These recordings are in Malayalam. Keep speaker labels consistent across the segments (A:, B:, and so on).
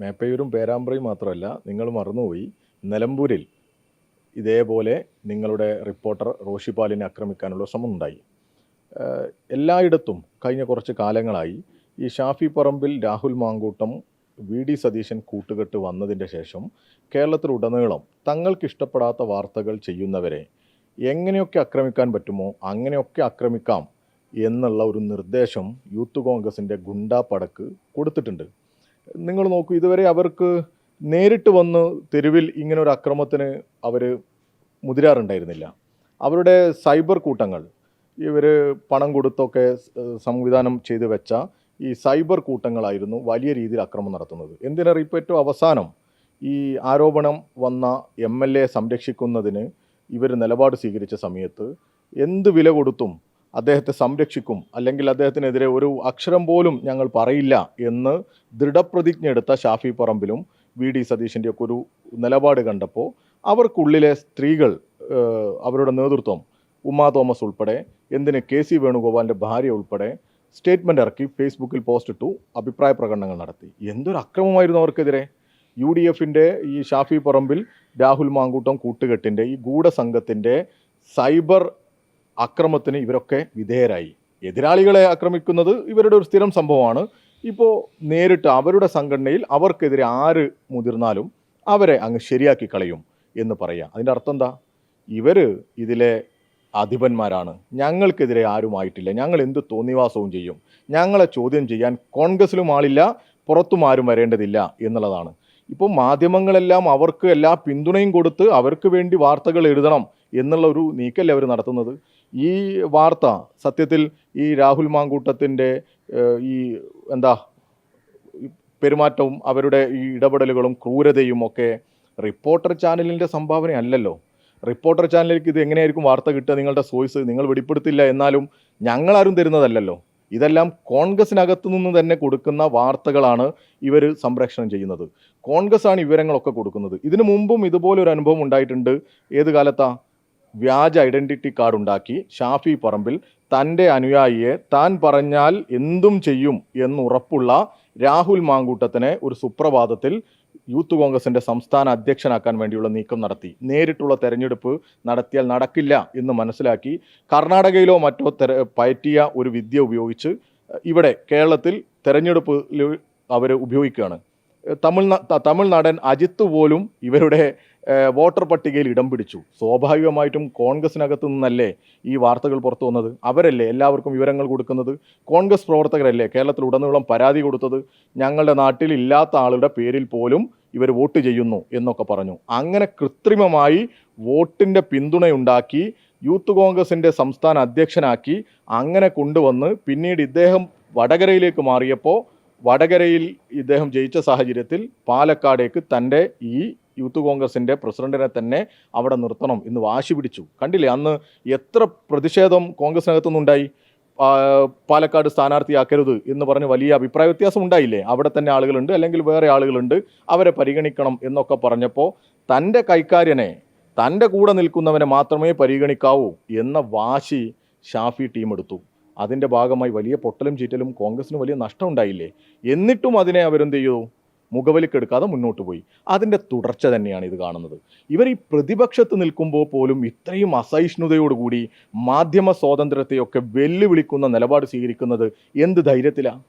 A: മേപ്പയൂരും പേരാമ്പ്രയും മാത്രമല്ല നിങ്ങൾ മറന്നുപോയി. നിലമ്പൂരിൽ ഇതേപോലെ നിങ്ങളുടെ റിപ്പോർട്ടർ റോഷിപാലിനെ ആക്രമിക്കാനുള്ള ശ്രമം ഉണ്ടായി എല്ലായിടത്തും കഴിഞ്ഞ കുറച്ച് കാലങ്ങളായി ഈ ഷാഫി പറമ്പിൽ രാഹുൽ മാങ്കൂട്ടം വി ഡി സതീശൻ കൂട്ടുകെട്ട് വന്നതിന്റെ ശേഷം കേരളത്തിലുടനീളം തങ്ങൾക്ക് ഇഷ്ടപ്പെടാത്ത വാർത്തകൾ ചെയ്യുന്നവരെ എങ്ങനെയൊക്കെ ആക്രമിക്കാൻ പറ്റുമോ അങ്ങനെയൊക്കെ ആക്രമിക്കാം എന്നുള്ള ഒരു നിർദ്ദേശം യൂത്ത് കോൺഗ്രസിന്റെ ഗുണ്ടാ പടക്ക് കൊടുത്തിട്ടുണ്ട്. നിങ്ങൾ നോക്കൂ ഇതുവരെ അവർക്ക് നേരിട്ട് വന്ന് തെരുവിൽ ഇങ്ങനെ ഒരു അക്രമത്തിന് അവർ മുതിരാറുണ്ടായിരുന്നില്ല. അവരുടെ സൈബർ കൂട്ടങ്ങൾ ഇവർ പണം കൊടുത്തൊക്കെ സംവിധാനം ചെയ്തു വെച്ച ഈ സൈബർ കൂട്ടങ്ങളായിരുന്നു വലിയ രീതിയിൽ അക്രമം നടത്തുന്നത്. എന്തിനേറെ ഇപ്പോൾ ഏറ്റവും അവസാനം ഈ ആരോപണം വന്ന എം എൽ എ സംരക്ഷിക്കുന്നതിന് ഇവർ നിലപാട് സ്വീകരിച്ച സമയത്ത് എന്ത് വില കൊടുത്തും അദ്ദേഹത്തെ സംരക്ഷിക്കും അല്ലെങ്കിൽ അദ്ദേഹത്തിനെതിരെ ഒരു അക്ഷരം പോലും ഞങ്ങൾ പറയില്ല എന്ന് ദൃഢപ്രതിജ്ഞ എടുത്ത ഷാഫി പറമ്പിലും വി ഡി സതീഷിന്റെയൊക്കെ ഒരു നിലപാട് കണ്ടപ്പോൾ അവർക്കുള്ളിലെ സ്ത്രീകൾ അവരുടെ നേതൃത്വം ഉമ്മാ തോമസ് ഉൾപ്പെടെ എന്തിന് കെ സി വേണുഗോപാലിന്റെ ഭാര്യ ഉൾപ്പെടെ സ്റ്റേറ്റ്മെന്റ് ഇറക്കി ഫേസ്ബുക്കിൽ പോസ്റ്റ് ഇട്ടു അഭിപ്രായ പ്രകടനങ്ങൾ നടത്തി. എന്തൊരു അക്രമമായിരുന്നു അവർക്കെതിരെ? യു ഡി എഫിന്റെ ഈ ഷാഫി പറമ്പിൽ രാഹുൽ മാങ്കൂട്ടം കൂട്ടുകെട്ടിന്റെ ഈ ഗൂഢസംഘത്തിന്റെ സൈബർ അക്രമത്തിന് ഇവരൊക്കെ വിധേയരായി. എതിരാളികളെ ആക്രമിക്കുന്നത് ഇവരുടെ ഒരു സ്ഥിരം സംഭവമാണ്. ഇപ്പോൾ നേരിട്ട് അവരുടെ സംഘടനയിൽ അവർക്കെതിരെ ആര് മുതിർന്നാലും അവരെ അങ്ങ് ശരിയാക്കി കളയും എന്ന് പറയാം. അതിന്റെ അർത്ഥം എന്താ? ഇവർ ഇതിലെ അധിപന്മാരാണ്. ഞങ്ങൾക്കെതിരെ ആരുമായിട്ടില്ല ഞങ്ങൾ എന്ത് തോന്നിവാസവും ചെയ്യും? ഞങ്ങളെ ചോദ്യം ചെയ്യാൻ കോൺഗ്രസിലും ആളില്ല പുറത്തും ആരും വരേണ്ടതില്ല എന്നുള്ളതാണ്. ഇപ്പോൾ മാധ്യമങ്ങളെല്ലാം അവർക്ക് എല്ലാ പിന്തുണയും കൊടുത്ത് അവർക്ക് വേണ്ടി വാർത്തകൾ എഴുതണം എന്നുള്ള ഒരു നീക്കല്ലേ അവർ നടത്തുന്നത്? ഈ വാർത്ത സത്യത്തിൽ ഈ രാഹുൽ മാങ്കൂട്ടത്തിന്റെ ഈ എന്താ പെരുമാറ്റവും അവരുടെ ഈ ഇടപെടലുകളും ക്രൂരതയും ഒക്കെ റിപ്പോർട്ടർ ചാനലിന്റെ സംഭാവന അല്ലല്ലോ. റിപ്പോർട്ടർ ചാനലിലേക്ക് ഇത് എങ്ങനെയായിരിക്കും വാർത്ത കിട്ടുക നിങ്ങളുടെ സോയ്സ് നിങ്ങൾ വെളിപ്പെടുത്തില്ല എന്നാലും ഞങ്ങളാരും തരുന്നതല്ലല്ലോ. ഇതെല്ലാം കോൺഗ്രസിനകത്തു നിന്ന് തന്നെ കൊടുക്കുന്ന വാർത്തകളാണ് ഇവർ സംപ്രേഷണം ചെയ്യുന്നത്. കോൺഗ്രസ് ആണ് വിവരങ്ങളൊക്കെ കൊടുക്കുന്നത്. ഇതിനു മുമ്പും ഇതുപോലൊരു അനുഭവം ഉണ്ടായിട്ടുണ്ട്. ഏത് കാലത്താ? വ്യാജ ഐഡന്റിറ്റി കാർഡ് ഉണ്ടാക്കി ഷാഫി പറമ്പിൽ തന്റെ അനുയായിയെ താൻ പറഞ്ഞാൽ എന്തും ചെയ്യും എന്നുറപ്പുള്ള രാഹുൽ മാങ്കൂട്ടത്തിനെ ഒരു സുപ്രഭാതത്തിൽ യൂത്ത് കോൺഗ്രസിന്റെ സംസ്ഥാന അധ്യക്ഷനാക്കാൻ വേണ്ടിയുള്ള നീക്കം നടത്തി. നേരിട്ടുള്ള തെരഞ്ഞെടുപ്പ് നടത്തിയാൽ നടക്കില്ല എന്ന് മനസ്സിലാക്കി കർണാടകയിലോ മറ്റോ തെര പയറ്റിയ ഒരു വിദ്യ ഉപയോഗിച്ച് ഇവിടെ കേരളത്തിൽ തെരഞ്ഞെടുപ്പിൽ അവർ ഉപയോഗിക്കുകയാണ്. തമിഴ്നാ തമിഴ്നാടൻ അജിത്ത് പോലും ഇവരുടെ വോട്ടർ പട്ടികയിൽ ഇടം പിടിച്ചു. സ്വാഭാവികമായിട്ടും കോൺഗ്രസിനകത്തു നിന്നല്ലേ ഈ വാർത്തകൾ പുറത്തു വന്നത്? അവരല്ലേ എല്ലാവർക്കും വിവരങ്ങൾ കൊടുക്കുന്നത്? കോൺഗ്രസ് പ്രവർത്തകരല്ലേ കേരളത്തിൽ ഉടനീളം പരാതി കൊടുത്തത്? ഞങ്ങളുടെ നാട്ടിൽ ഇല്ലാത്ത ആളുടെ പേരിൽ പോലും ഇവർ വോട്ട് ചെയ്യുന്നു എന്നൊക്കെ പറഞ്ഞു. അങ്ങനെ കൃത്രിമമായി വോട്ടിന്റെ പിന്തുണയുണ്ടാക്കി യൂത്ത് കോൺഗ്രസിന്റെ സംസ്ഥാന അധ്യക്ഷനാക്കി അങ്ങനെ കൊണ്ടുവന്ന് പിന്നീട് ഇദ്ദേഹം വടകരയിലേക്ക് മാറിയപ്പോൾ വടകരയിൽ ഇദ്ദേഹം ജയിച്ച സാഹചര്യത്തിൽ പാലക്കാടേക്ക് തന്റെ ഈ യൂത്ത് കോൺഗ്രസിന്റെ പ്രസിഡന്റിനെ തന്നെ അവിടെ നിർത്തണം എന്ന് വാശി പിടിച്ചു. കണ്ടില്ലേ? അന്ന് എത്ര പ്രതിഷേധം കോൺഗ്രസിനകത്തുനിന്നുണ്ടായി? പാലക്കാട് സ്ഥാനാർത്ഥിയാക്കരുത് എന്ന് പറഞ്ഞ് വലിയ അഭിപ്രായ വ്യത്യാസം ഉണ്ടായില്ലേ? അവിടെ തന്നെ ആളുകളുണ്ട് അല്ലെങ്കിൽ വേറെ ആളുകളുണ്ട് അവരെ പരിഗണിക്കണം എന്നൊക്കെ പറഞ്ഞപ്പോൾ തന്റെ കൈക്കാര്യനെ തന്റെ കൂടെ നിൽക്കുന്നവനെ മാത്രമേ പരിഗണിക്കാവൂ എന്ന വാശി ഷാഫി ടീം എടുത്തു അതിന്റെ ഭാഗമായി വലിയ പൊട്ടലും ചീറ്റലും കോൺഗ്രസിന് വലിയ നഷ്ടം ഉണ്ടായില്ലേ? എന്നിട്ടും അതിനെ അവരെന്ത് ചെയ്തു? മുഖവലിക്കെടുക്കാതെ മുന്നോട്ട് പോയി. അതിന്റെ തുടർച്ച തന്നെയാണ് ഇത് കാണുന്നത്. ഇവർ ഈ പ്രതിപക്ഷത്ത് നിൽക്കുമ്പോൾ പോലും ഇത്രയും അസഹിഷ്ണുതയോടുകൂടി മാധ്യമ സ്വാതന്ത്ര്യത്തെയൊക്കെ വെല്ലുവിളിക്കുന്ന നിലപാട് സ്വീകരിക്കുന്നത് എന്ത് ധൈര്യത്തിലാണ്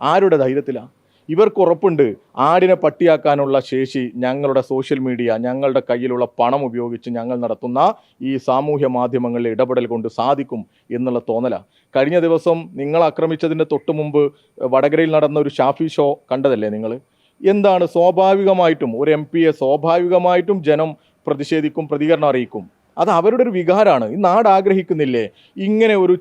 A: ആരുടെ ധൈര്യത്തിലാണ് ഇവർക്ക് ഉറപ്പുണ്ട് ആടിനെ പട്ടിയാക്കാനുള്ള ശേഷി ഞങ്ങളുടെ സോഷ്യൽ മീഡിയ ഞങ്ങളുടെ കയ്യിലുള്ള പണം ഉപയോഗിച്ച് ഞങ്ങൾ നടത്തുന്ന ഈ സാമൂഹ്യ മാധ്യമങ്ങളിലെ ഇടപെടൽ കൊണ്ട് സാധിക്കും എന്നുള്ള തോന്നലാണ് കഴിഞ്ഞ ദിവസം നിങ്ങൾ ആക്രമിച്ചതിന്റെ തൊട്ട് മുമ്പ് വടകരയിൽ നടന്ന ഒരു ഷാഫി ഷോ കണ്ടതല്ലേ നിങ്ങൾ? എന്താണ് സ്വാഭാവികമായിട്ടും ഒരു എം പിയെ സ്വാഭാവികമായിട്ടും ജനം പ്രതിഷേധിക്കും പ്രതികരണം അറിയിക്കും. അത് അവരുടെ ഒരു വികാരമാണ് ഈ നാട് ആഗ്രഹിക്കുന്നില്ലേ? ഇങ്ങനെ ഒരു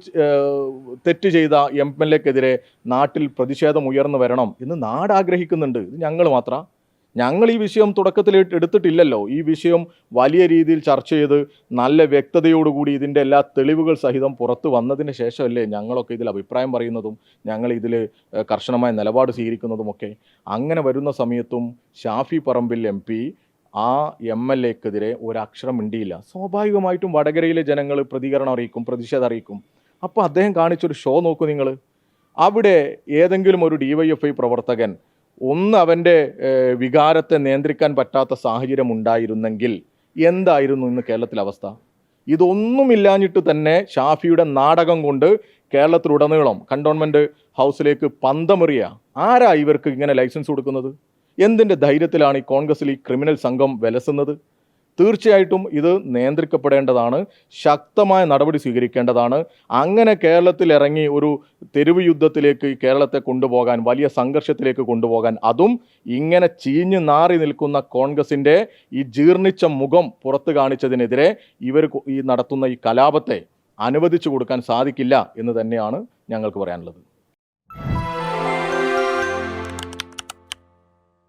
A: തെറ്റ് ചെയ്ത എം എൽ എക്കെതിരെ നാട്ടിൽ പ്രതിഷേധം ഉയർന്നു വരണം എന്ന് നാട് ആഗ്രഹിക്കുന്നുണ്ട്. ഇത് ഞങ്ങൾ മാത്രം. ഞങ്ങൾ ഈ വിഷയം തുടക്കത്തിൽ എടുത്തിട്ടില്ലല്ലോ. ഈ വിഷയം വലിയ രീതിയിൽ ചർച്ച ചെയ്ത് നല്ല വ്യക്തതയോടുകൂടി ഇതിന്റെ എല്ലാ തെളിവുകൾ സഹിതം പുറത്ത് വന്നതിന് ശേഷമല്ലേ ഞങ്ങളൊക്കെ ഇതിൽ അഭിപ്രായം പറയുന്നതും ഞങ്ങൾ ഇതിൽ കർശനമായ നിലപാട് സ്വീകരിക്കുന്നതുമൊക്കെ. അങ്ങനെ വരുന്ന സമയത്തും ഷാഫി പറമ്പിൽ എം പി ആ എം എൽ എക്കെതിരെ ഒരക്ഷരം മിണ്ടിയില്ല. സ്വാഭാവികമായിട്ടും വടകരയിലെ ജനങ്ങൾ പ്രതികരണം അറിയിക്കും പ്രതിഷേധം അറിയിക്കും. അപ്പോൾ അദ്ദേഹം കാണിച്ചൊരു ഷോ നോക്കൂ നിങ്ങൾ. അവിടെ ഏതെങ്കിലും ഒരു ഡിവൈഎഫ്ഐ പ്രവർത്തകൻ ഒന്ന് അവന്റെ വികാരത്തെ നിയന്ത്രിക്കാൻ പറ്റാത്ത സാഹചര്യം ഉണ്ടായിരുന്നെങ്കിൽ എന്തായിരുന്നു ഇന്ന് കേരളത്തിലെ അവസ്ഥ? ഇതൊന്നുമില്ലാഞ്ഞിട്ട് തന്നെ ഷാഫിയുടെ നാടകം കൊണ്ട് കേരളത്തിലുടനീളം കണ്ടോൺമെന്റ് ഹൗസിലേക്ക് പന്തമെറിയ ആരാ ഇവർക്ക് ഇങ്ങനെ ലൈസൻസ് കൊടുക്കുന്നത്? എന്തിന്റെ ധൈര്യത്തിലാണ് ഈ കോൺഗ്രസിൽ ഈ ക്രിമിനൽ സംഘം വിലസുന്നത്? തീർച്ചയായിട്ടും ഇത് നിയന്ത്രിക്കപ്പെടേണ്ടതാണ് ശക്തമായ നടപടി സ്വീകരിക്കേണ്ടതാണ്. അങ്ങനെ കേരളത്തിൽ ഇറങ്ങി ഒരു തെരുവ് യുദ്ധത്തിലേക്ക് കേരളത്തെ കൊണ്ടുപോകാൻ വലിയ സംഘർഷത്തിലേക്ക് കൊണ്ടുപോകാൻ അതും ഇങ്ങനെ ചീഞ്ഞു നാറി നിൽക്കുന്ന കോൺഗ്രസിന്റെ ഈ ജീർണിച്ച മുഖം പുറത്തു കാണിച്ചതിനെതിരെ ഇവർ ഈ നടത്തുന്ന ഈ കലാപത്തെ അനുവദിച്ചു കൊടുക്കാൻ സാധിക്കില്ല എന്ന് തന്നെയാണ് ഞങ്ങൾക്ക് പറയാനുള്ളത്.